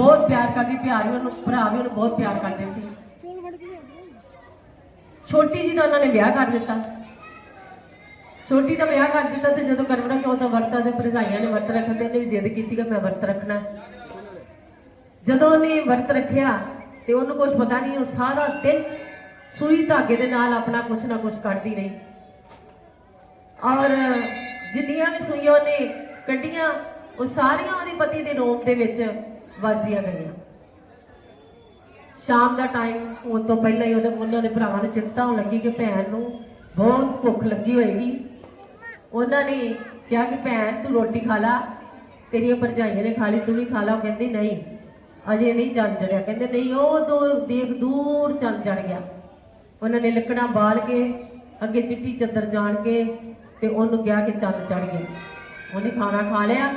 ਬਹੁਤ ਪਿਆਰ ਕਰਦੀ, ਪਿਆਰ ਵੀ ਉਹਨੂੰ, ਭਰਾ ਵੀ ਉਹਨੂੰ ਬਹੁਤ ਪਿਆਰ ਕਰਦੇ ਸੀ। ਛੋਟੀ ਜੀ ਦਾ ਉਹਨਾਂ ਨੇ ਵਿਆਹ ਕਰ ਦਿੱਤਾ। ਛੋਟੀ ਦਾ ਵਿਆਹ ਕਰ ਦਿੱਤਾ ਤੇ ਜਦੋਂ ਕਰਵੜਾ ਚੌਥ ਦਾ ਵਰਤ ਆ ਭਰਜਾਈਆਂ ਨੇ ਵਰਤ ਰੱਖਣ ਤੇ ਇਹਨੇ ਵੀ ਜ਼ਿੱਦ ਕੀਤੀ ਕਿ ਮੈਂ ਵਰਤ ਰੱਖਣਾ। ਜਦੋਂ ਉਹਨੇ ਵਰਤ ਰੱਖਿਆ ਤੇ ਉਹਨੂੰ ਕੁਝ ਪਤਾ ਨਹੀਂ, ਉਹ ਸਾਰਾ ਦਿਨ ਸੂਈ ਧਾਗੇ ਦੇ ਨਾਲ ਆਪਣਾ ਕੁਛ ਨਾ ਕੁਛ ਕੱਢਦੀ ਰਹੀ। ਔਰ ਜਿੰਨੀਆਂ ਵੀ ਸੂਈਆਂ ਉਹਨੇ ਕੱਢੀਆਂ, ਉਹ ਸਾਰੀਆਂ ਉਹਦੇ ਪਤੀ ਦੇ ਰੋਮ ਦੇ ਵਿੱਚ ਵੱਜਦੀਆਂ ਗਈਆਂ ਸ਼ਾਮ ਦਾ ਟਾਈਮ ਹੋਣ ਤੋਂ ਪਹਿਲਾਂ ਹੀ ਉਹਦੇ ਉਹਨਾਂ ਦੇ ਭਰਾਵਾਂ ਨੂੰ ਚਿੰਤਾ ਹੋਣ ਲੱਗੀ ਕਿ ਭੈਣ ਨੂੰ ਬਹੁਤ ਭੁੱਖ ਲੱਗੀ ਹੋਏਗੀ। ਉਹਨਾਂ ਨੇ ਕਿਹਾ ਕਿ, ਭੈਣ, ਤੂੰ ਰੋਟੀ ਖਾ ਲਾ। ਤੇਰੀਆਂ ਭਰਜਾਈਆਂ ਨੇ ਖਾ ਲਈ, ਤੂੰ ਵੀ ਖਾ ਲਾ। ਉਹ ਕਹਿੰਦੀ, ਨਹੀਂ, ਅਜੇ ਨਹੀਂ ਚੰਨ ਚੜਿਆ। ਕਹਿੰਦੇ, ਨਹੀਂ, ਉਹ ਦੋ ਦੇਖ ਦੂਰ ਚੰਨ ਚੜ ਗਿਆ। ਉਹਨਾਂ ਨੇ ਲੱਕੜਾਂ ਬਾਲ ਕੇ, ਅੱਗੇ ਚਿੱਟੀ ਚੱਦਰ ਜਾਣ ਕੇ ਤੇ ਉਹਨੂੰ ਕਿਹਾ ਕਿ ਚੰਨ ਚੜ ਗਿਆ। ਉਹਨੇ ਖਾਣਾ ਖਾ ਲਿਆ।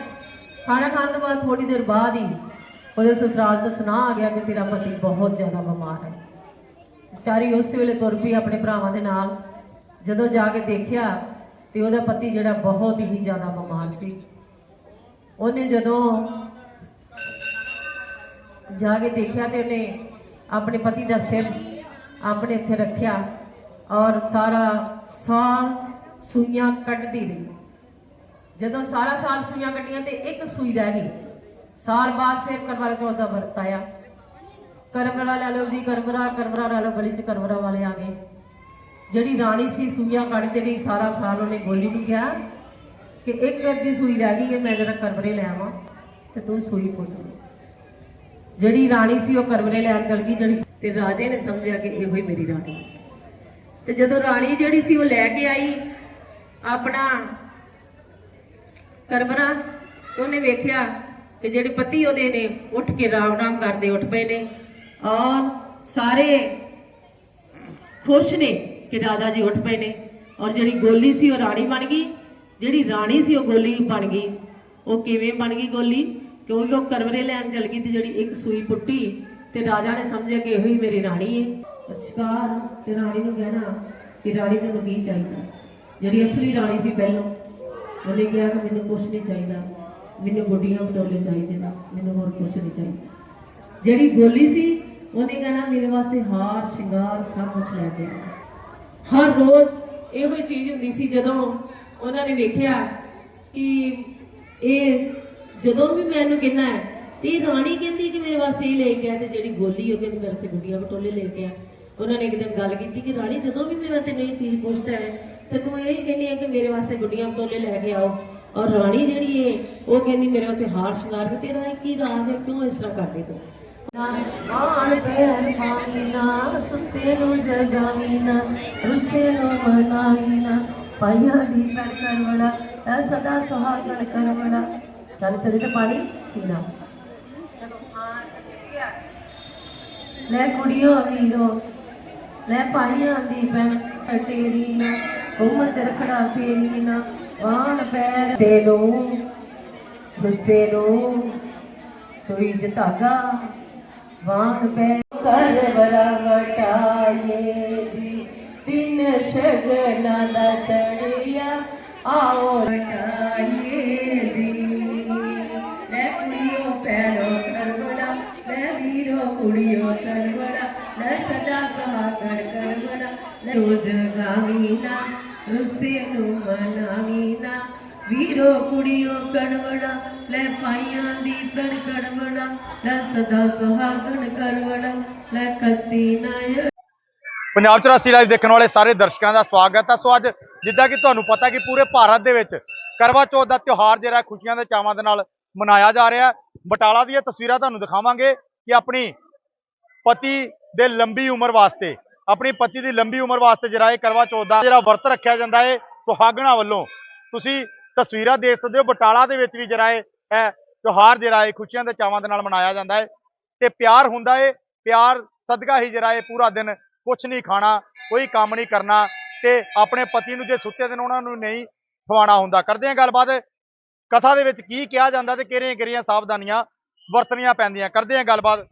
ਖਾਣਾ ਖਾਣ ਤੋਂ ਬਾਅਦ ਥੋੜੀ ਦੇਰ ਬਾਅਦ ਹੀ ਉਹਦੇ ਸਸੁਰਾਲ ਤੋਂ ਸੁਣਾ ਆ ਗਿਆ ਕਿ ਤੇਰਾ ਪਤੀ ਬਹੁਤ ਜ਼ਿਆਦਾ ਬਿਮਾਰ ਹੈ। ਵਿਚਾਰੀ ਉਸ ਵੇਲੇ ਤੁਰ ਪਈ ਆਪਣੇ ਭਰਾਵਾਂ ਦੇ ਨਾਲ। ਜਦੋਂ ਜਾ ਕੇ ਦੇਖਿਆ ਤੇ ਉਹਦਾ ਪਤੀ ਜਿਹੜਾ ਬਹੁਤ ਹੀ ਜ਼ਿਆਦਾ ਬਿਮਾਰ ਸੀ। ਉਹਨੇ ਜਦੋਂ ਜਾ ਕੇ ਦੇਖਿਆ ਤੇ ਉਹਨੇ ਆਪਣੇ ਪਤੀ ਦਾ ਸਿਰ ਆਪਣੇ ਇੱਥੇ ਰੱਖਿਆ ਔਰ ਸਾਰਾ ਸਾਲ ਸੂਈਆਂ ਕੱਢਦੀ ਰਹੀ। ਜਦੋਂ ਸਾਰਾ ਸਾਲ ਸੂਈਆਂ ਕੱਢੀਆਂ ਤੇ ਇੱਕ ਸੂਈ ਰਹਿ ਗਈ। ਸਾਲ ਬਾਅਦ ਫਿਰ ਕਰਵਾਲਾ ਚੌਥ ਦਾ ਵਰਤ ਆਇਆ ਕਰਮਰਾ ਲੈ ਲਓ ਜੀ, ਕਰਮਰਾ ਕਰਮਰਾ ਲੈ ਲਓ, ਗਲੀ ਚ ਕਰਮਰਾ ਵਾਲੇ ਆ ਗਏ। ਜਿਹੜੀ ਰਾਣੀ ਸੀ ਸੂਈਆਂ ਕੱਢਦੇ ਰਹੀ ਸਾਰਾ ਸਾਲ ਉਹਨੇ ਗੋਲੀ ਨੂੰ ਕਿਹਾ ਕਿ ਇੱਕ ਅੱਧੀ ਸੂਈ ਰਹਿ ਗਈ ਹੈ, ਮੈਂ ਜਰਾ ਕਰਮਰੇ ਲੈ ਆਵਾਂ ਤੇ ਤੂੰ ਸੂਈ ਪੁੱਟ ਜਿਹੜੀ ਰਾਣੀ ਸੀ ਉਹ ਕਰਮਰੇ ਲੈਣ ਚਲ ਗਈ, ਜਿਹੜੀ ਤੇ ਰਾਜੇ ਨੇ ਸਮਝਿਆ ਕਿ ਇਹੋ ਹੀ ਮੇਰੀ ਰਾਣੀ ਤੇ ਜਦੋਂ ਰਾਣੀ ਜਿਹੜੀ ਸੀ ਉਹ ਲੈ ਕੇ ਆਈ ਆਪਣਾ ਕਰਮਰਾ, ਉਹਨੇ ਵੇਖਿਆ ਕਿ ਜਿਹੜੇ ਪਤੀ ਉਹਦੇ ਨੇ, ਉੱਠ ਕੇ ਰਾਮ ਰਾਮ ਕਰਦੇ ਉੱਠ ਪਏ ਨੇ। ਔਰ ਸਾਰੇ ਖੁਸ਼ ਨੇ ਕਿ ਰਾਜਾ ਜੀ ਉੱਠ ਪਏ ਨੇ। ਔਰ ਜਿਹੜੀ ਗੋਲੀ ਸੀ ਉਹ ਰਾਣੀ ਬਣ ਗਈ। ਜਿਹੜੀ ਰਾਣੀ ਸੀ ਉਹ ਗੋਲੀ ਬਣ ਗਈ। ਉਹ ਕਿਵੇਂ ਬਣ ਗਈ ਗੋਲੀ? ਕਿਉਂਕਿ ਉਹ ਕਰਵਰੇ ਲੈਣ ਚਲ ਗਈ ਤੇ ਜਿਹੜੀ ਇੱਕ ਸੂਈ ਪੁੱਟੀ ਤੇ ਰਾਜਾ ਨੇ ਸਮਝਿਆ ਕਿ ਇਹੋ ਹੀ ਮੇਰੀ ਰਾਣੀ ਹੈ ਸ਼ਿਕਾਰ ਤੇ ਰਾਣੀ ਨੂੰ ਕਹਿਣਾ ਕਿ ਰਾਣੀ ਤੈਨੂੰ ਕੀ ਚਾਹੀਦਾ? ਜਿਹੜੀ ਅਸਲੀ ਰਾਣੀ ਸੀ ਪਹਿਲਾਂ, ਉਹਨੇ ਕਿਹਾ ਕਿ ਮੈਨੂੰ ਕੁਝ ਨਹੀਂ ਚਾਹੀਦਾ। ਮੈਨੂੰ ਗੁੱਡੀਆਂ ਬਟੋਲੇ ਚਾਹੀਦੇ ਨੇ, ਮੈਨੂੰ ਹੋਰ ਕੁਝ ਨਹੀਂ ਚਾਹੀਦਾ। ਜਿਹੜੀ ਗੋਲੀ ਸੀ, ਉਹਨੇ ਕਹਿਣਾ, ਮੇਰੇ ਵਾਸਤੇ ਹਾਰ, ਸ਼ਿੰਗਾਰ, ਸਭ ਕੁਝ ਲੈ ਕੇ ਹਰ ਰੋਜ਼ ਇਹੋ ਹੀ ਚੀਜ਼ ਹੁੰਦੀ ਸੀ ਜਦੋਂ ਉਹਨਾਂ ਨੇ ਵੇਖਿਆ ਕਿ ਇਹ ਜਦੋਂ ਵੀ ਮੈਨੂੰ ਕਹਿੰਦਾ ਹੈ, ਤੇ ਇਹ ਰਾਣੀ ਕਹਿੰਦੀ ਕਿ ਮੇਰੇ ਵਾਸਤੇ ਇਹ ਲੈ ਕੇ ਆ ਤੇ ਜਿਹੜੀ ਗੋਲੀ ਉਹ ਕਹਿੰਦੀ ਮੇਰੇ ਤੇ ਗੁੱਡੀਆਂ ਬਟੋਲੇ ਲੈ ਕੇ ਆ। ਉਹਨਾਂ ਨੇ ਇੱਕ ਦਿਨ ਗੱਲ ਕੀਤੀ ਕਿ ਰਾਣੀ, ਜਦੋਂ ਵੀ ਮੈਂ ਤੈਨੂੰ ਇਹ ਚੀਜ਼ ਪੁੱਛਦਾ ਹੈ, ਤੇ ਤੂੰ ਇਹ ਕਹਿੰਦੀ ਹੈ ਕਿ ਮੇਰੇ ਵਾਸਤੇ ਗੁੱਡੀਆਂ ਬਟੋਲੇ ਲੈ ਕੇ ਆਓ। ਔਰ ਰਾਣੀ ਜਿਹੜੀ ਏ, ਉਹ ਕਹਿੰਦੀ ਮੇਰੇ ਵਾਸਤੇ ਹਾਰ ਸ਼ਿੰਗਾਰ ਵੀ ਤੇਰਾ ਇਹ ਕੀ ਰਾਜ ਹੈ, ਕਿਉਂ ਇਸ ਤਰ੍ਹਾਂ ਕਰਦੇ ਤੂੰ? ਆਣ ਪੈਰ ਪਾਣੀ ਨਾ, ਸੁੱਤੇ ਨੂੰ ਜਗਾਵੀ ਨਾ, ਰੁੱਸੇ ਨੂੰ ਮਨਾਵੀ ਨਾ, ਪਾਈਆਂ ਦੀ ਕਰ ਕਰਵੜਾ, ਐ ਸਦਾ ਸੁਹਾਗਣ ਕਰਵੜਾ। ਚੱਲ ਚਲੇ ਤੇ ਪਾਣੀ ਪੀਣਾ। ਲੈ ਕੁੜੀਓ, ਵੀਰੋ, ਲੈ ਪਾਈਆਂ ਦੀ ਭੈਣ ਟੇਰੀ ਨਾ ਉਮਰ ਚਰਖੜਾ ਫੇਰੀ ਨਾ। ਵਾਣ ਪੈਰ ਦੇ ਨੂੰ ਰੁੱਸੇ ਨੂੰ, ਸੂਈ ਚ ਵਾਣ ਪੈ ਕਰ ਬਰਾ ਵਟਾਏ ਜੀ। ਦਿਨ ਸ਼ਗਨਾ ਦਾ ਚੜਿਆ ਆਓ ਵਟਾਏ ਜੀ। ਲੈ ਕੁੜੀਓ ਪੈਰੋ ਕਰਵੜਾ, ਲੈ ਵੀਰੋ, ਕੁੜੀਓ, ਕਰਵੜਾ, ਲੈ ਸਦਾ ਸਹਾਗੜ ਕਰਵੜਾ, ਲੈ ਰੋਜ਼ ਗਾਵੀਨਾ। ਰੁੱਸੇ ਨੂੰ ਮਨਾਵੀਨਾ ਵੀਰੋ, ਕੁੜੀਓ, ਕੜਵੜਾ, ਲੈ ਪਾਈਆਂ ਦੀ ਪੜ ਕੜਵੜਾ, ਲੈ ਸਦਾ ਸੁਹਾਗਣ ਕਰਵੜਾ ਲੈ ਪੰਜਾਬ 84 ਲਾਈਵ ਦੇਖਣ ਵਾਲੇ ਸਾਰੇ ਦਰਸ਼ਕਾਂ ਦਾ ਸਵਾਗਤ ਹੈ। ਸੋ ਅੱਜ ਜਿੱਦਾਂ ਕਿ ਤੁਹਾਨੂੰ ਪਤਾ ਕਿ ਪੂਰੇ ਭਾਰਤ ਦੇ ਵਿੱਚ ਕਰਵਾ ਚੌਥ ਦਾ ਤਿਉਹਾਰ ਜਿਹੜਾ ਖੁਸ਼ੀਆਂ ਦੇ ਚਾਵਾਂ ਦੇ ਨਾਲ ਮਨਾਇਆ ਜਾ ਰਿਹਾ ਬਟਾਲਾ ਦੀਆਂ ਤਸਵੀਰਾਂ ਤੁਹਾਨੂੰ ਦਿਖਾਵਾਂਗੇ ਕਿ ਆਪਣੀ ਪਤੀ ਦੇ ਲੰਬੀ ਉਮਰ ਵਾਸਤੇ ਆਪਣੀ ਪਤੀ ਦੀ ਲੰਬੀ ਉਮਰ ਵਾਸਤੇ ਜਿਹੜਾ ਇਹ ਕਰਵਾ ਚੌਥ ਦਾ ਜਿਹੜਾ ਵਰਤ ਰੱਖਿਆ ਜਾਂਦਾ ਹੈ ਸੁਹਾਗਣਾ ਵੱਲੋਂ। ਤੁਸੀਂ ਤਸਵੀਰਾਂ ਦੇਖ ਸਕਦੇ ਹੋ, ਬਟਾਲਾ ਦੇ ਵਿੱਚ ਵੀ ਜਿਹੜਾ ਇਹ ਤਿਉਹਾਰ ਜਿਹੜਾ ਹੈ ਖੁਸ਼ੀਆਂ ਦੇ ਚਾਵਾਂ ਦੇ ਨਾਲ ਮਨਾਇਆ ਜਾਂਦਾ ਹੈ ਤੇ ਪਿਆਰ ਹੁੰਦਾ ਹੈ ਪਿਆਰ ਸਦਕਾ ਹੀ ਜਿਹੜਾ ਇਹ ਪੂਰਾ ਦਿਨ ਕੁਝ ਨਹੀਂ ਖਾਣਾ, ਕੋਈ ਕੰਮ ਨਹੀਂ ਕਰਨਾ ਤੇ ਆਪਣੇ ਪਤੀ ਨੂੰ ਜੇ ਸੁੱਤੇ ਦਿਨ ਉਹਨਾਂ ਨੂੰ ਨਹੀਂ ਖਵਾਉਣਾ ਹੁੰਦਾ। ਕਰਦੇ ਹਾਂ ਗੱਲਬਾਤ। ਕਥਾ ਦੇ ਵਿੱਚ ਕੀ ਕਿਹਾ ਜਾਂਦਾ ਤੇ ਕਿਹੜੀਆਂ ਕਿਹੜੀਆਂ ਸਾਵਧਾਨੀਆਂ ਵਰਤਣੀਆਂ ਪੈਂਦੀਆਂ। ਕਰਦੇ ਹਾਂ ਗੱਲਬਾਤ।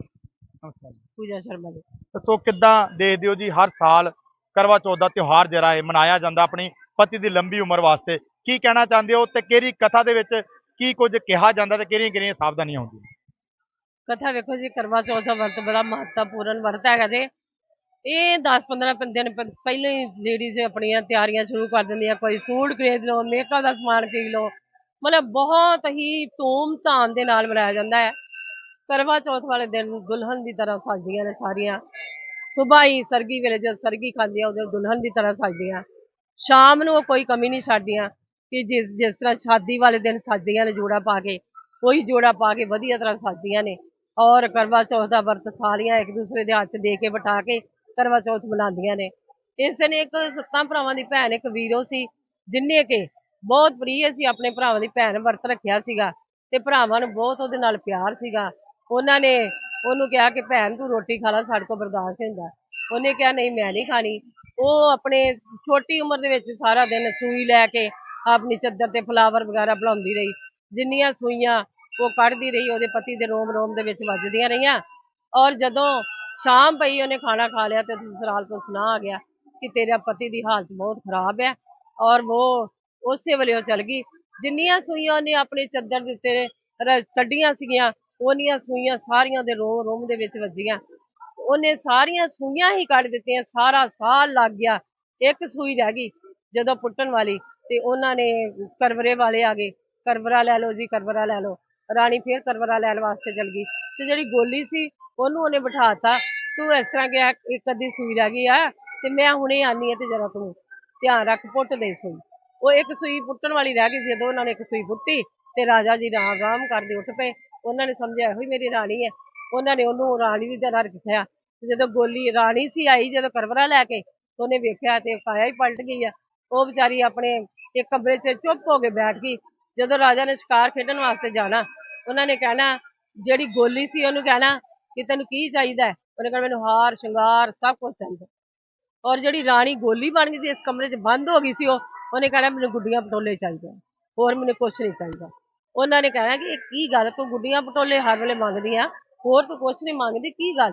ਪੂਜਾ ਸ਼ਰਮਾ ਜੀ। ਸੋ ਕਿੱਦਾਂ ਦੇਖਦੇ ਹੋ ਜੀ ਹਰ ਸਾਲ ਕਰਵਾ ਚੌਥ ਦਾ ਤਿਉਹਾਰ ਜਿਹੜਾ ਹੈ ਮਨਾਇਆ ਜਾਂਦਾ ਆਪਣੀ ਪਤੀ ਦੀ ਲੰਬੀ ਉਮਰ ਵਾਸਤੇ। ਕੀ ਕਹਿਣਾ ਚਾਹੁੰਦੇ ਹੋ ਤੇ ਕਿਹੜੀ ਕਥਾ ਦੇ ਵਿੱਚ ਕੀ ਕੁਝ ਕਿਹਾ ਜਾਂਦਾ ਤੇ ਕਿਹੜੀਆਂ ਕਿਹੜੀਆਂ ਸਾਵਧਾਨੀਆਂ ਹੁੰਦੀਆਂ? ਕਥਾ ਵੇਖੋ ਜੀ, ਕਰਵਾ ਚੌਥ ਦਾ ਵਰਤ ਬੜਾ ਮਹੱਤਵਪੂਰਨ ਵਰਤ ਹੈਗਾ ਜੇ। ਇਹ 10-15 ਦਿਨ ਪ- ਪਹਿਲਾਂ ਹੀ ਲੇਡੀਜ਼ ਆਪਣੀਆਂ ਤਿਆਰੀਆਂ ਸ਼ੁਰੂ ਕਰ ਦਿੰਦੀਆਂ, ਕੋਈ ਸੂਟ ਖਰੀਦ ਲਓ ਮੇਕਅਪ ਦਾ ਸਮਾਨ ਖਰੀਦ ਲਓ। ਮਤਲਬ ਬਹੁਤ ਹੀ ਧੂਮ ਧਾਮ ਦੇ ਨਾਲ ਮਨਾਇਆ ਜਾਂਦਾ ਹੈ। ਕਰਵਾ ਚੌਥ ਵਾਲੇ ਦਿਨ ਦੁਲਹਨ ਦੀ ਤਰ੍ਹਾਂ ਸਜਦੀਆਂ ਨੇ ਸਾਰੀਆਂ। ਸਵੇਰ ਹੀ ਸਰਗੀ ਵੇਲੇ ਜਦ ਸਰਗੀ ਖਾਂਦੀਆਂ, ਉਦੋਂ ਦੁਲਹਨ ਦੀ ਤਰ੍ਹਾਂ ਸਜਦੀਆਂ। ਸ਼ਾਮ ਨੂੰ ਉਹ ਕੋਈ ਕਮੀ ਨਹੀਂ ਛੱਡਦੀਆਂ ਕਿ ਜਿਸ ਜਿਸ ਤਰ੍ਹਾਂ ਸ਼ਾਦੀ ਵਾਲੇ ਦਿਨ ਸਜਦੀਆਂ ਨੇ ਜੋੜਾ ਪਾ ਕੇ ਕੋਈ ਜੋੜਾ ਪਾ ਕੇ ਵਧੀਆ ਤਰ੍ਹਾਂ ਸਜਦੀਆਂ ਨੇ। ਔਰ ਕਰਵਾ ਚੌਥ ਦਾ ਵਰਤ ਥਾਲੀਆਂ ਇੱਕ ਦੂਸਰੇ ਦੇ ਹੱਥ 'ਚ ਦੇ ਕੇ ਬਿਠਾ ਕੇ ਕਰਵਾ ਚੌਥ ਮਨਾਉਂਦੀਆਂ ਨੇ। ਇਸ ਦਿਨ ਇੱਕ ਸੱਤਾਂ ਭਰਾਵਾਂ ਦੀ ਭੈਣ, ਇੱਕ ਵੀਰੋ ਸੀ, ਜਿੰਨੇ ਕਿ ਬਹੁਤ ਪ੍ਰਿਯ ਸੀ, ਆਪਣੇ ਭਰਾਵਾਂ ਦੀ ਭੈਣ ਵਰਤ ਰੱਖਿਆ ਸੀਗਾ ਤੇ ਭਰਾਵਾਂ ਨੂੰ ਬਹੁਤ ਉਹਦੇ ਨਾਲ ਪਿਆਰ ਸੀਗਾ। ਉਹਨਾਂ ਨੇ ਉਹਨੂੰ ਕਿਹਾ ਕਿ ਭੈਣ ਤੂੰ ਰੋਟੀ ਖਾ ਲੈ, ਸਾਡੇ ਕੋਲ ਬਰਦਾਸ਼ਤ ਨਹੀਂ ਹੁੰਦਾ। ਉਹਨੇ ਕਿਹਾ, ਨਹੀਂ, ਮੈਂ ਨਹੀਂ ਖਾਣੀ। ਉਹ ਆਪਣੇ ਛੋਟੀ ਉਮਰ ਦੇ ਵਿੱਚ ਸਾਰਾ ਦਿਨ ਸੂਈ ਲੈ ਕੇ ਆਪਣੀ ਚੱਦਰ ਤੇ ਫਲਾਵਰ ਵਗੈਰਾ ਬਣਾਉਂਦੀ ਰਹੀ। ਜਿੰਨੀਆਂ ਸੂਈਆਂ ਉਹ ਕੱਢਦੀ ਰਹੀ, ਉਹਦੇ ਪਤੀ ਦੇ ਰੋਮ ਰੋਮ ਦੇ ਵਿੱਚ ਵੱਜਦੀਆਂ ਰਹੀਆਂ। ਔਰ ਜਦੋਂ ਸ਼ਾਮ ਪਈ, ਉਹਨੇ ਖਾਣਾ ਖਾ ਲਿਆ ਤੇ ਸਸਰਾਲ ਤੋਂ ਸੁਣਾ ਆ ਗਿਆ ਕਿ ਤੇਰਾ ਪਤੀ ਦੀ ਹਾਲਤ ਬਹੁਤ ਖਰਾਬ ਹੈ। ਔਰ ਉਹ ਉਸੇ ਵੇਲੇ ਉਹ ਚਲ ਗਈ। ਜਿੰਨੀਆਂ ਸੂਈਆਂ ਉਹਨੇ ਆਪਣੇ ਚੱਦਰ ਦੇ ਉੱਤੇ ਰ- ਕੱਢੀਆਂ ਸੀਗੀਆਂ ਉਹਨੀਆਂ ਸੂਈਆਂ ਸਾਰੀਆਂ ਦੇ ਰੋਮ ਰੋਮ ਦੇ ਵਿੱਚ ਵੱਜੀਆਂ। ਉਹਨੇ ਸਾਰੀਆਂ ਸੂਈਆਂ ਹੀ ਕੱਢ ਦਿੱਤੀਆਂ, ਸਾਰਾ ਸਾਲ ਲੱਗ ਗਿਆ। ਇੱਕ ਸੂਈ ਰਹਿ ਗਈ ਜਦੋਂ ਪੁੱਟਣ ਵਾਲੀ ਤੇ ਉਹਨਾਂ ਨੇ ਕਰਵਰੇ ਵਾਲੇ ਆ ਗਏ। ਕਰਵਰਾ ਲੈ ਲਓ ਜੀ, ਕਰਵਰਾ ਲੈ ਲਓ। ਰਾਣੀ ਫੇਰ ਕਰਵਰਾ ਲੈਣ ਵਾਸਤੇ ਚਲ ਗਈ ਤੇ ਜਿਹੜੀ ਗੋਲੀ ਸੀ ਉਹਨੂੰ ਉਹਨੇ ਬਿਠਾਤਾ। ਤੂੰ ਇਸ ਤਰ੍ਹਾਂ ਗਿਆ ਇੱਕ ਅੱਧੀ ਸੂਈ ਰਹਿ ਗਈ ਆ ਤੇ ਮੈਂ ਹੁਣੇ ਆਨੀ ਆ ਤੇ ਜਰਾ ਤੂੰ ਧਿਆਨ ਰੱਖ, ਪੁੱਟ ਦੇ ਸੂਈ। ਉਹ ਇੱਕ ਸੂਈ ਪੁੱਟਣ ਵਾਲੀ ਰਹਿ ਗਈ ਜਦੋਂ ਉਹਨਾਂ ਨੇ ਇੱਕ ਸੂਈ ਪੁੱਟੀ ਤੇ ਰਾਜਾ ਜੀ ਰਾਮ ਰਾਮ ਕਰਦੇ ਉੱਠ ਪਏ। ਉਹਨਾਂ ਨੇ ਸਮਝਿਆ ਇਹੋ ਹੀ ਮੇਰੀ ਰਾਣੀ ਹੈ ਉਹਨਾਂ ਨੇ ਉਹਨੂੰ ਰਾਣੀ ਦੀ ਤਰ੍ਹਾਂ ਰੱਖਿਆ। ਜਦੋਂ ਗੋਲੀ ਰਾਣੀ ਸੀ ਆਈ ਜਦੋਂ ਕਰਵਰਾ ਲੈ ਕੇ ਉਹਨੇ ਵੇਖਿਆ ਤੇ ਕਾਇਆ ਹੀ ਪਲਟ ਗਈ ਆ। ਉਹ ਵਿਚਾਰੀ ਆਪਣੇ ਇੱਕ ਕਮਰੇ 'ਚ ਚੁੱਪ ਹੋ ਕੇ ਬੈਠ ਗਈ। ਜਦੋਂ ਰਾਜਾ ਨੇ ਸ਼ਿਕਾਰ ਖੇਡਣ ਵਾਸਤੇ ਜਾਣਾ ਉਹਨਾਂ ਨੇ ਕਹਿਣਾ ਜਿਹੜੀ ਗੋਲੀ ਸੀ ਉਹਨੂੰ ਕਹਿਣਾ ਕਿ ਤੈਨੂੰ ਕੀ ਚਾਹੀਦਾ ਉਹਨੇ ਕਹਿਣਾ ਮੈਨੂੰ ਹਾਰ ਸ਼ਿੰਗਾਰ ਸਭ ਕੁਝ ਚਾਹੀਦਾ। ਔਰ ਜਿਹੜੀ ਰਾਣੀ ਗੋਲੀ ਬਣ ਗਈ ਸੀ ਇਸ ਕਮਰੇ 'ਚ ਬੰਦ ਹੋ ਗਈ ਸੀ ਉਹ ਉਹਨੇ ਕਹਿਣਾ ਮੈਨੂੰ ਗੁੱਡੀਆਂ ਪਟੋਲੇ ਚਾਹੀਦੇ ਆ, ਹੋਰ ਮੈਨੂੰ ਕੁਝ ਨਹੀਂ ਚਾਹੀਦਾ। ਉਹਨਾਂ ਨੇ ਕਹਿਣਾ ਕਿ ਇਹ ਕੀ ਗੱਲ, ਤੂੰ ਗੁੱਡੀਆਂ ਪਟੋਲੇ ਹਰ ਵੇਲੇ ਮੰਗਦੀ ਆ, ਹੋਰ ਤੂੰ ਕੁਝ ਨਹੀਂ ਮੰਗਦੀ, ਕੀ ਗੱਲ?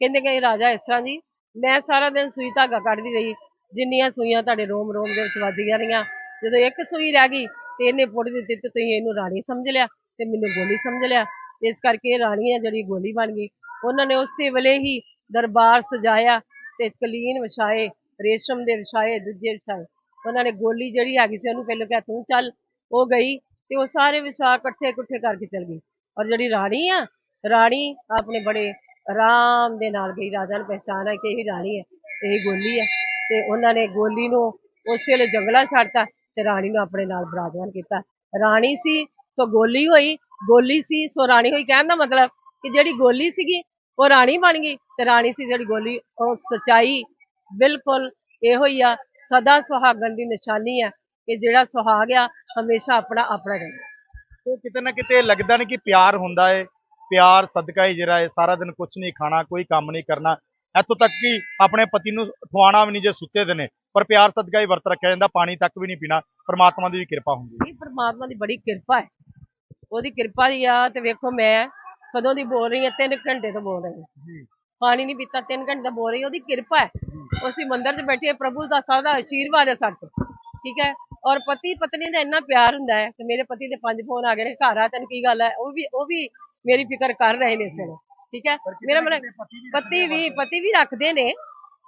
ਕਹਿੰਦੇ ਕਿ ਰਾਜਾ ਇਸ ਤਰ੍ਹਾਂ ਜੀ, ਮੈਂ ਸਾਰਾ ਦਿਨ ਸੂਈ ਧਾਗਾ ਕੱਢਦੀ ਰਹੀ, ਜਿੰਨੀਆਂ ਸੂਈਆਂ ਤੁਹਾਡੇ ਰੋਮ ਰੋਮ ਦੇ ਵਿੱਚ ਵੱਜਦੀਆਂ ਰਹੀਆਂ, ਜਦੋਂ ਇੱਕ ਸੂਈ ਰਹਿ ਗਈ ਤੇ ਇਹਨੇ ਪੁੱਟ ਦਿੱਤੀ ਤੇ ਤੁਸੀਂ ਇਹਨੂੰ ਰਾਣੀ ਸਮਝ ਲਿਆ ਤੇ ਮੈਨੂੰ ਗੋਲੀ ਸਮਝ ਲਿਆ। ਇਸ ਕਰਕੇ ਰਾਣੀ ਆ ਜਿਹੜੀ ਗੋਲੀ ਬਣ ਗਈ। ਉਹਨਾਂ ਨੇ ਉਸੇ ਵੇਲੇ ਹੀ ਦਰਬਾਰ ਸਜਾਇਆ ਤੇ ਕਲੀਨ ਵਿਛਾਏ, ਰੇਸ਼ਮ ਦੇ ਵਿਛਾਏ, ਦੂਜੇ ਵਿਛਾਏ। ਉਹਨਾਂ ਨੇ ਗੋਲੀ ਜਿਹੜੀ ਹੈਗੀ ਸੀ, ਉਹਨੂੰ ਪਹਿਲਾਂ ਕਿਹਾ, ਤੂੰ ਚੱਲ। ਉਹ ਗਈ ਤੇ ਉਹ ਸਾਰੇ ਵਿਛਾ ਇਕੱਠੇ ਇਕੱਠੇ ਕਰਕੇ ਚਲ ਗਈ ਔਰ ਜਿਹੜੀ ਰਾਣੀ ਆ, ਰਾਣੀ ਆਪਣੇ ਬੜੇ ਆਰਾਮ ਦੇ ਨਾਲ ਗਈ ਰਾਜਾ ਨੂੰ ਪਹਿਚਾਨ ਹੈ ਕਿ ਇਹ ਰਾਣੀ ਹੈ, ਇਹ ਗੋਲੀ ਹੈ। ਤੇ ਉਹਨਾਂ ਨੇ ਗੋਲੀ ਨੂੰ ਉਸੇ ਵੇਲੇ ਜੰਗਲਾਂ ਛੱਡਤਾ ਤੇ ਰਾਣੀ ਨੂੰ ਆਪਣੇ ਨਾਲ ਬਰਾਜਮਾਨ ਕੀਤਾ। ਰਾਣੀ ਸੀ, ਸੋ ਗੋਲੀ ਹੋਈ, ਗੋਲੀ ਸੀ, ਸੋ ਰਾਣੀ ਹੋਈ। ਕਹਿਣ ਦਾ ਮਤਲਬ ਕਿ ਜਿਹੜੀ ਗੋਲੀ ਸੀਗੀ, ਉਹ ਰਾਣੀ ਬਣ ਗਈ ਤੇ ਰਾਣੀ ਸੀ ਜਿਹੜੀ ਗੋਲੀ, ਉਹ ਸਚਾਈ ਬਿਲਕੁਲ ਇਹੋ ਹੀ ਆ, ਸਦਾ ਸੁਹਾਗਣ ਦੀ ਨਿਸ਼ਾਨੀ ਹੈ ਕਿ ਜਿਹੜਾ ਸੁਹਾਗ ਆ ਹਮੇਸ਼ਾ ਆਪਣਾ ਆਪਣਾ ਰਹਿੰਦਾ ਤੇ ਕਿਤੇ ਨਾ ਕਿਤੇ ਲੱਗਦਾ ਨਹੀਂ ਕਿ ਪਿਆਰ ਹੁੰਦਾ ਏ। ਪਿਆਰ ਸਦਕਾ ਹੀ ਜਿਹੜਾ ਹੈ ਸਾਰਾ ਦਿਨ ਕੁਝ ਨਹੀਂ ਖਾਣਾ ਕੋਈ ਕੰਮ ਨਹੀਂ ਕਰਨਾ। ਇੱਥੋਂ ਤੱਕ ਕਿ ਆਪਣੇ ਪਤੀ ਨੂੰ ਖਵਾਉਣਾ ਵੀ ਨਹੀਂ ਜੇ ਸੁੱਤੇ ਦੇ ਨੇ ਪਰ ਪਿਆਰ ਸਦਕਾ ਹੀ ਵਰਤ ਰੱਖਿਆ ਜਾਂਦਾ ਪਾਣੀ ਤੱਕ ਵੀ ਨਹੀਂ ਪੀਣਾ। ਪਰਮਾਤਮਾ ਦੀ ਵੀ ਕਿਰਪਾ ਹੁੰਦੀ ਹੈ ਪ੍ਰਮਾਤਮਾ ਦੀ ਬੜੀ ਕਿਰਪਾ ਹੈ ਉਹਦੀ ਕਿਰਪਾ ਦੀ ਆ ਤੇ ਵੇਖੋ ਮੈਂ ਕਦੋਂ ਦੀ ਬੋਲ ਰਹੀ ਹਾਂ 3 ਘੰਟੇ ਤੋਂ ਬੋਲ ਰਹੀ ਹਾਂ ਪਾਣੀ ਨਹੀਂ ਪੀਤਾ 3 ਘੰਟੇ ਤੋਂ ਬੋਲ ਰਹੀ ਹਾਂ ਉਹਦੀ ਕਿਰਪਾ ਹੈ ਅਸੀਂ ਮੰਦਿਰ 'ਚ ਬੈਠੇ ਹਾਂ, ਪ੍ਰਭੂ ਦਾ ਦਾ ਆਸ਼ੀਰਵਾਦ ਹੈ ਸਾਡੇ ਠੀਕ ਹੈ ਔਰ ਪਤੀ ਪਤਨੀ ਦਾ ਇੰਨਾ ਪਿਆਰ ਹੁੰਦਾ ਹੈ ਕਿ ਮੇਰੇ ਪਤੀ ਦੇ ਪੰਜ ਫੋਨ ਆ ਗਏ ਨੇ ਘਰ ਆ ਤੈਨੂੰ ਕੀ ਗੱਲ ਹੈ? ਉਹ ਵੀ ਉਹ ਵੀ ਮੇਰੀ ਫਿਕਰ ਕਰ ਰਹੇ ਨੇ ਇਸ ਵੇਲੇ ਠੀਕ ਹੈ? ਮੇਰਾ ਮਤਲਬ ਪਤੀ ਵੀ ਪਤੀ ਵੀ ਰੱਖਦੇ ਨੇ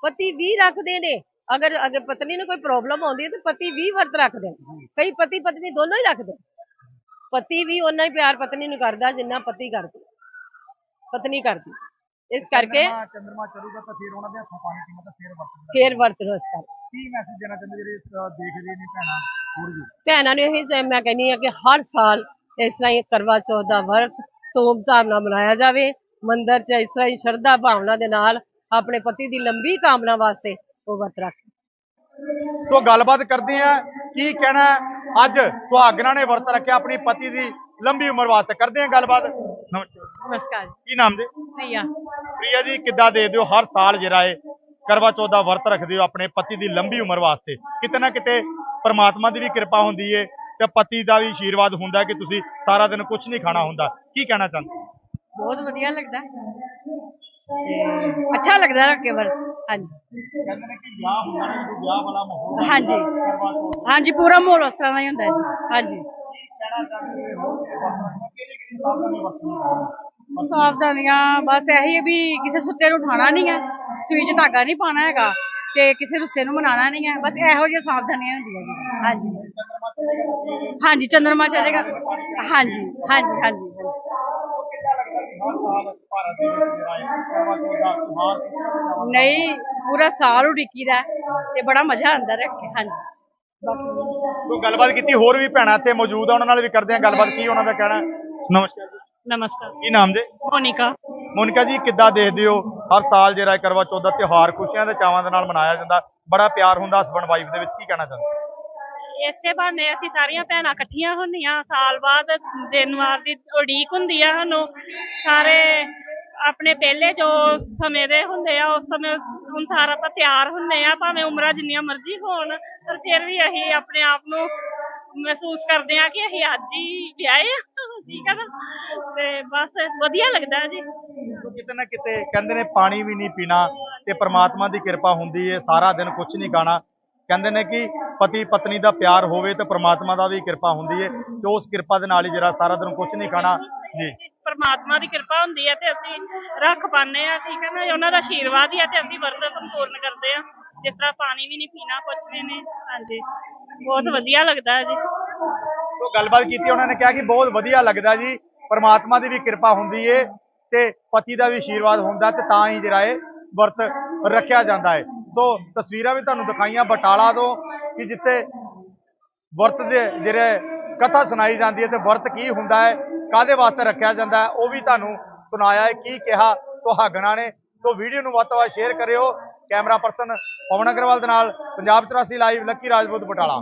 ਪਤੀ ਵੀ ਰੱਖਦੇ ਨੇ। ਅਗਰ ਅਗਰ ਪਤਨੀ ਨੂੰ ਕੋਈ ਪ੍ਰੋਬਲਮ ਆਉਂਦੀ ਹੈ ਤਾਂ ਪਤੀ ਵੀ ਵਰਤ ਰੱਖਦੇ ਕਈ ਪਤੀ ਪਤਨੀ ਦੋਨੋਂ ਹੀ ਰੱਖਦੇ। ਪਤੀ ਵੀ ਓਨਾ ਹੀ ਪਿਆਰ ਪਤਨੀ ਨੂੰ ਕਰਦਾ ਜਿੰਨਾ ਪਤੀ ਕਰਦਾ। ਪਤਨੀ ਕਰਦੀ। ਇਸ ਕਰਕੇ ਚੰਦਰਮਾ ਚੜੂਗਾ ਤਾਂ ਫਿਰ ਉਹਨਾਂ ਦੇ ਹੱਥੋਂ ਪਾਣੀ ਪੀਣਾ ਤਾਂ ਫਿਰ ਵਰਤ ਫੇਰ ਵਰਤਣਾ ਇਸ ਕਰਕੇ। ਕੀ ਮੈਸੇਜ ਦੇਣਾ ਚਾਹੁੰਦੇ ਜਿਹੜੇ ਅਹ, ਦੇਖ ਰਹੇ ਨੇ ਭੈਣਾਂ ਹੋਰ ਵੀ ਭੈਣਾਂ ਨੂੰ ਇਹੀ ਜ- ਮੈਂ ਕਹਿੰਦੀ ਆ ਕਿ ਹਰ ਸਾਲ ਇਸ ਤਰ੍ਹਾਂ ਹੀ ਕਰਵਾ ਚੌਥ ਦਾ ਵਰਤ ਧੂਮਧਾਮ ਨਾਲ ਮਨਾਇਆ ਜਾਵੇ। ਮੰਦਿਰ 'ਚ ਇਸ ਤਰ੍ਹਾਂ ਹੀ ਸ਼ਰਧਾ ਭਾਵਨਾ ਦੇ ਨਾਲ ਆਪਣੇ ਪਤੀ ਦੀ ਲੰਬੀ ਕਾਮਨਾ ਵਾਸਤੇ ਉਹ ਵਰਤ ਰੱਖ। ਸੋ ਗੱਲਬਾਤ ਕਰਦੇ ਆ ਕੀ ਕਹਿਣਾ ਹੈ? ਅੱਜ ਸੁਹਾਗਣਾ ਨੇ ਵਰਤ ਰੱਖਿਆ ਆਪਣੀ ਪਤੀ ਦੀ ਲੰਬੀ ਉਮਰ ਵਾਸਤੇ। ਕਰਦੇ ਆ ਗੱਲਬਾਤ। ਨਮਸਕਾਰ। ਨਮਸਕਾਰ ਕੀ ਨਾਮ ਦੇ ਭਈਆ ਪ੍ਰਿਆ ਜੀ ਕਿੱਦਾਂ ਦੇ ਦਿਓ ਹਰ ਸਾਲ ਜਿਹੜਾ ਏ ਕਰਵਾ ਚੌਥ ਦਾ ਵਰਤ ਰੱਖਦੇ ਹੋ ਆਪਣੇ ਪਤੀ ਦੀ ਲੰਬੀ ਉਮਰ ਵਾਸਤੇ? ਕਿਤੇ ਨਾ ਕਿਤੇ ਪਰਮਾਤਮਾ ਦੀ ਵੀ ਕਿਰਪਾ ਹੁੰਦੀ ਏ ਤੇ ਪਤੀ ਦਾ ਵੀ ਆਸ਼ੀਰਵਾਦ ਹੁੰਦਾ ਕਿ ਤੁਸੀਂ ਸਾਰਾ ਦਿਨ ਕੁਝ ਨਹੀਂ ਖਾਣਾ ਹੁੰਦਾ। ਕੀ ਕਹਿਣਾ ਚਾਹੁੰਦੇ ਬਹੁਤ ਵਧੀਆ ਲੱਗਦਾ। ਅੱਛਾ ਲੱਗਦਾ ਰੱਖ ਕੇ ਵਰਤ। ਹਾਂਜੀ। ਕਹਿੰਦੇ ਨੇ ਕਿ ਵਿਆਹ ਹੁੰਦਾ ਨਾ ਜਦੋਂ ਵਿਆਹ ਵਾਲਾ ਮਾਹੌਲ ਹਾਂਜੀ। ਕਰਵਾ ਚੌਥ ਹਾਂਜੀ ਪੂਰਾ ਮਾਹੌਲ ਉਸ ਤਰ੍ਹਾਂ ਦਾ ਹੀ ਹੁੰਦਾ ਜੀ। ਹਾਂਜੀ। ਕਹਿਣਾ ਚਾਹੁੰਦੇ ਹੋ? ਕਿ ਵਰਤ ਰੱਖਣਾ ਕਿਹੜੀ ਸਾਵਧਾਨੀਆਂ ਬਸ ਇਹੀ ਹੈ ਵੀ ਕਿਸੇ ਸੁੱਤੇ ਨੂੰ ਉਠਾਉਣਾ ਨਹੀਂ ਹੈ ਸੂਈ 'ਚ ਧਾਗਾ ਨਹੀਂ ਪਾਉਣਾ ਹੈਗਾ ਤੇ ਕਿਸੇ ਰੁੱਸੇ ਨੂੰ ਮਨਾਉਣਾ ਨਹੀਂ ਹੈ ਬਸ ਇਹੋ ਜਿਹੀਆਂ ਸਾਵਧਾਨੀਆਂ ਹੁੰਦੀਆਂ ਜੀ ਹਾਂਜੀ। ਹਾਂਜੀ, ਚੰਦਰਮਾ ਚੱਲੇਗਾ। ਹਾਂਜੀ ਹਾਂਜੀ ਹਾਂਜੀ ਨਹੀਂ, ਪੂਰਾ ਸਾਲ ਉਡੀਕੀ ਦਾ ਤੇ ਬੜਾ ਮਜ਼ਾ ਆਉਂਦਾ ਰੱਖ ਹਾਂਜੀ। ਕੋਈ ਗੱਲਬਾਤ ਕੀਤੀ ਹੋਰ ਵੀ ਭੈਣਾਂ ਇੱਥੇ ਮੌਜੂਦ ਆ, ਉਹਨਾਂ ਨਾਲ ਵੀ ਕਰਦੇ ਆ ਗੱਲਬਾਤ, ਕੀ ਉਹਨਾਂ ਦਾ ਕਹਿਣਾ? ਨਮਸਕਾਰ ਜੀ। ਨਮਸਕਾਰ। ਕੀ ਨਾਮ ਜੀ? ਮੋਨਿਕਾ। ਮੋਨਿਕਾ ਜੀ ਕਿੱਦਾਂ ਦੇਖਦੇ ਹੋ? ਹਰ ਸਾਲ ਜਿਹੜਾ ਇਹ ਕਰਵਾ ਚੌਥ ਦਾ ਤਿਉਹਾਰ ਖੁਸ਼ੀਆਂ ਦੇ ਚਾਵਾਂ ਦੇ ਨਾਲ ਮਨਾਇਆ ਜਾਂਦਾ। ਬੜਾ ਪਿਆਰ ਹੁੰਦਾ ਹਸਬੰਡ ਵਾਈਫ ਦੇ ਵਿੱਚ ਕੀ ਕਹਿਣਾ ਚਾਹੁੰਦੇ ਇਸੇ ਬਹਾਨੇ ਅਸੀਂ ਸਾਰੀਆਂ ਭੈਣਾਂ ਇਕੱਠੀਆਂ ਹੁੰਦੀਆਂ। ਸਾਲ ਬਾਅਦ ਦਿਨ ਵਾਰ ਦੀ ਉਡੀਕ ਹੁੰਦੀ ਆ ਸਾਨੂੰ। ਸਾਰੇ ਆਪਣੇ ਪਹਿਲੇ ਜੋ ਸਮੇਂ ਦੇ ਹੁੰਦੇ ਆ ਉਸ ਸਮੇਂ ਅਨੁਸਾਰ ਆਪਾਂ ਤਿਆਰ ਹੁੰਦੇ ਆ। ਭਾਵੇਂ ਉਮਰਾਂ ਜਿੰਨੀਆਂ ਮਰਜ਼ੀ ਹੋਣ ਪਰ ਫਿਰ ਵੀ ਅਸੀਂ ਆਪਣੇ ਆਪ ਨੂੰ ਮਹਿਸੂਸ ਕਰਦੇ ਆ ਕਿ ਅਸੀਂ ਅੱਜ ਹੀ ਵਿਆਹੇ ਆ ਠੀਕ ਆ ਨਾ? ਤੇ ਬਸ ਵਧੀਆ ਲੱਗਦਾ ਜੀ। ਕਿਤੇ ਨਾ ਕਿਤੇ ਕਹਿੰਦੇ ਨੇ ਪਾਣੀ ਵੀ ਨਹੀਂ ਪੀਣਾ ਤੇ ਪ੍ਰਮਾਤਮਾ ਦੀ ਕਿਰਪਾ ਹੁੰਦੀ ਹੈ ਸਾਰਾ ਦਿਨ ਕੁਝ ਨਹੀਂ ਖਾਣਾ ਕਹਿੰਦੇ ਨੇ ਕਿ ਪਤੀ ਪਤਨੀ ਦਾ ਪਿਆਰ ਹੋਵੇ ਤੇ ਪ੍ਰਮਾਤਮਾ ਦਾ ਵੀ ਕਿਰਪਾ ਹੁੰਦੀ ਹੈ ਤੇ ਉਸ ਕਿਰਪਾ ਦੇ ਨਾਲ ਹੀ ਜਿਹੜਾ ਸਾਰਾ ਦਿਨ ਕੁਝ ਨਹੀਂ ਖਾਣਾ। ਜੀ। ਪਰਮਾਤਮਾ ਦੀ ਕਿਰਪਾ ਹੁੰਦੀ ਹੈ ਤੇ ਅਸੀਂ ਰੱਖ ਪਾਉਂਦੇ ਆ ਠੀਕ ਹੈ ਨਾ? ਉਹਨਾਂ ਦਾ ਆਸ਼ੀਰਵਾਦ ਹੀ ਹੈ ਤੇ ਅਸੀਂ ਵਰਤ ਸੰਪੂਰਨ ਕਰਦੇ ਆ ਜਿਸ ਤਰ੍ਹਾਂ ਪਾਣੀ ਵੀ ਨਹੀਂ ਪੀਣਾ ਕੁਝ ਵੀ ਨਹੀਂ। ਹਾਂਜੀ। ਬਹੁਤ ਵਧੀਆ ਲੱਗਦਾ ਹੈ ਜੀ। ਤੋਂ ਗੱਲਬਾਤ ਕੀਤੀ ਉਹਨਾਂ ਨੇ, ਕਿਹਾ ਕਿ ਬਹੁਤ ਵਧੀਆ ਲੱਗਦਾ ਜੀ। ਪਰਮਾਤਮਾ ਦੀ ਵੀ ਕਿਰਪਾ ਹੁੰਦੀ ਏ ਤੇ ਪਤੀ ਦਾ ਵੀ ਆਸ਼ੀਰਵਾਦ ਹੁੰਦਾ ਤੇ ਤਾਂ ਹੀ ਜਿਹੜਾ ਇਹ ਵਰਤ ਰੱਖਿਆ ਜਾਂਦਾ ਹੈ ਸੋ ਤਸਵੀਰਾਂ ਵੀ ਤੁਹਾਨੂੰ ਦਿਖਾਈਆਂ, ਬਟਾਲਾ ਤੋਂ ਕਿ ਜਿੱਥੇ ਵਰਤ ਦੇ ਜਿਹੜੇ ਕਥਾ ਸੁਣਾਈ ਜਾਂਦੀ ਹੈ ਤੇ ਵਰਤ ਕੀ ਹੁੰਦਾ ਹੈ ਕਾਦੇ ਵਾਸਤੇ ਰੱਖਿਆ ਜਾਂਦਾ ਹੈ, ਉਹ ਵੀ ਤੁਹਾਨੂੰ ਸੁਣਾਇਆ ਹੈ, ਕੀ ਕਿਹਾ ਤੁਹਾਗਣਾ ਨੇ। ਸੋ ਵੀਡੀਓ ਨੂੰ ਵੱਧ ਤੋਂ ਵੱਧ ਸ਼ੇਅਰ ਕਰਿਓ। ਕੈਮਰਾ ਪਰਸਨ ਪਵਨ ਅਗਰਵਾਲ ਦੇ ਨਾਲ, ਪੰਜਾਬ 84 ਲਾਈਵ ਲੱਕੀ ਰਾਜਪੂਤ ਬਟਾਲਾ।